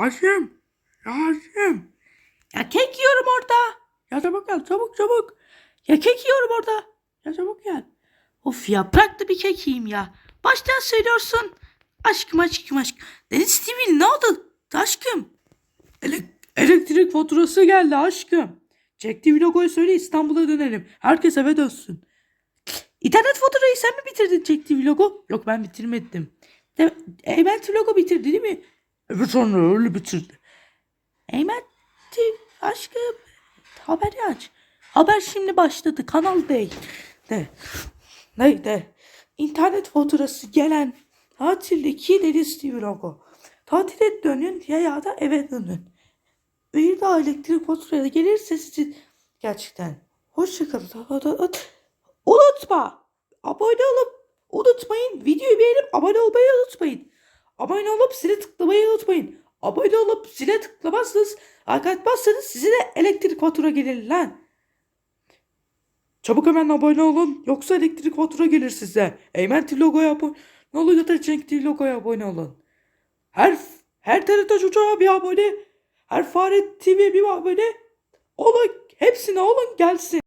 Aşkım. Ya aşkım. Ya kek yiyorum orada. Ya çabuk gel çabuk çabuk. Ya kek yiyorum orada. Ya çabuk gel. Of ya bırak da bir kek yiyeyim ya. Baştan söylüyorsun. Aşkım aşkım aşkım. Deniz TV ne oldu? Aşkım. Elek- elektrik faturası geldi aşkım. Çekti vlogoyu söyle İstanbul'a dönelim. Herkes eve dönsün. İnternet faturayı sen mi bitirdin çektiği vlogu? Yok ben bitirmedim. De, Eymen vlogu bitirdi değil mi? Evet sonra öyle bitirdi. Eymen aşkım. Haberi aç. Haber şimdi başladı. Kanal değil. De. Ne de. İnternet faturası gelen tatildeki Deniz TV logo. Tatile dönün ya da eve dönün. Bir daha elektrik faturası gelirse sizi gerçekten hoşçakalın. Unutma. Abone olup unutmayın. Videoyu beğenip abone olmayı unutmayın. Abone olup zile tıklamayı unutmayın. Abone olup zile tıklamazsanız, like atmazsanız size de elektrik fatura gelir lan. Çabuk hemen abone olun. Yoksa elektrik fatura gelir size. Eymen logoya abone Ne oluyor da Cenk logoya abone olun. Her her TRT çocuğa bir abone. Her Fare TV bir abone. Olun. Hepsine olun gelsin.